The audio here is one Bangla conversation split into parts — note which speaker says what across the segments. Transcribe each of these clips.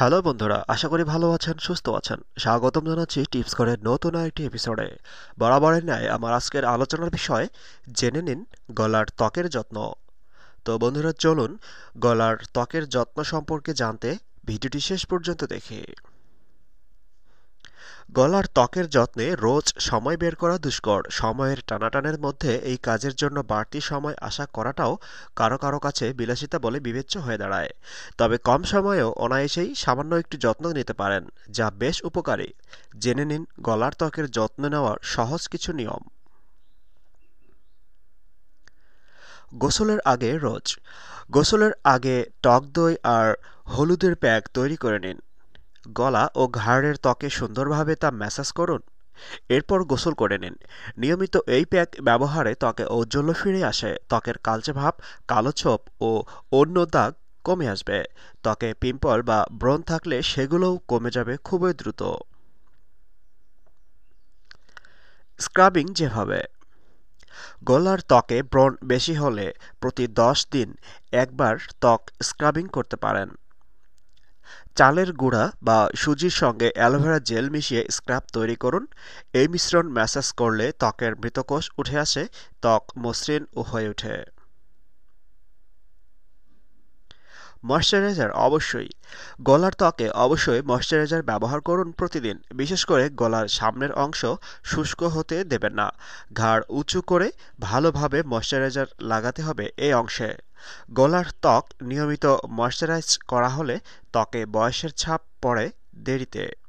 Speaker 1: হ্যালো বন্ধুরা, আশা করি ভালো আছেন, সুস্থ আছেন। স্বাগতম জানাচ্ছি টিপস করে নতুন একটি এপিসোডে বরাবরের ন্যায় আমার আজকের আলোচনার বিষয়, জেনে নিন গলার ত্বকের যত্ন। তো বন্ধুরা, চলুন গলার ত্বকের যত্ন সম্পর্কে জানতে ভিডিওটি শেষ পর্যন্ত দেখি। গলার ত্বকের যত্নে রোজ সময় বের করা দুষ্কর। সময়ের টানাটানের মধ্যে এই কাজের জন্য বাড়তি সময় আশা করাটাও কারও কারও কাছে বিলাসিতা বলে বিবেচ্য হয়ে দাঁড়ায়। তবে কম সময়েও অনায়াসেই সামান্য একটু যত্ন নিতে পারেন, যা বেশ উপকারী। জেনে নিন, গলার ত্বকের যত্ন নেওয়ার সহজ কিছু নিয়ম। গোসলের আগে রোজ। গোসলের আগে টক দই আর হলুদের প্যাক তৈরি করে নিন। গলা ও ঘাড়ের ত্বকে সুন্দরভাবে তা ম্যাসাজ করুন। এরপর গোসল করে নিন। নিয়মিত এই প্যাক ব্যবহারে ত্বকে ঔজ্জ্বল্য ফিরে আসে। ত্বকের কালচে ভাব, কালো ছোপ ও অন্য দাগ কমে আসবে। ত্বকে পিম্পল বা ব্রণ থাকলে সেগুলোও কমে যাবে খুবই দ্রুত। স্ক্রাবিং যেভাবে। গলার ত্বকে ব্রণ বেশি হলে প্রতি দশ দিন একবার ত্বক স্ক্রাবিং করতে পারেন। চালের গুঁড়া বা সুজির সঙ্গে অ্যালোভেরা জেল মিশিয়ে স্ক্রাব তৈরি করুন। এই মিশ্রণ ম্যাসাজ করলে ত্বকের মৃতকোষ উঠে আসে, ত্বক মসৃণ ও হয়ে ওঠে। ময়শ্চারাইজার অবশ্যই। গলার ত্বকে অবশ্যই ময়শ্চারাইজার ব্যবহার করুন প্রতিদিন, বিশেষ করে গলার সামনের অংশ শুষ্ক হতে দেবেন না। ঘাড় উঁচু করে ভালোভাবে ময়শ্চারাইজার লাগাতে হবে এই অংশে। গলার ত্বক নিয়মিত ময়শ্চারাইজ করা হলে ত্বকে বয়সের ছাপ পড়ে দেরিতে।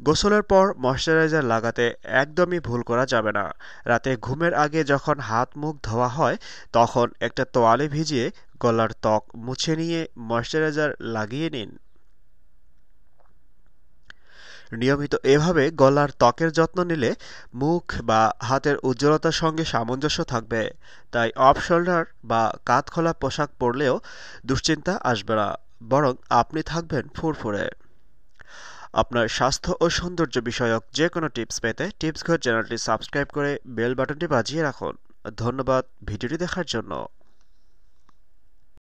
Speaker 1: গোসলের পর ময়শ্চারাইজার লাগাতে একদমই ভুল করা যাবে না। রাতে ঘুমের আগে যখন হাত মুখ ধোয়া হয়, তখন একটা তোয়ালে ভিজিয়ে গলার ত্বক মুছে নিয়ে ময়শ্চারাইজার লাগিয়ে নিন। নিয়মিত এভাবে গলার ত্বকের যত্ন নিলে মুখ বা হাতের উজ্জ্বলতার সঙ্গে সামঞ্জস্য থাকবে। তাই অফ শোল্ডার বা কাত খোলা পোশাক পরলেও দুশ্চিন্তা আসবে না, বরং আপনি থাকবেন ফুরফুরে। আপনার স্বাস্থ্য ও সৌন্দর্য বিষয়ক যে কোনো টিপস পেতে টিপস ঘর চ্যানেলটি সাবস্ক্রাইব করে বেল বাটনটি বাজিয়ে রাখুন। ধন্যবাদ ভিডিওটি দেখার জন্য।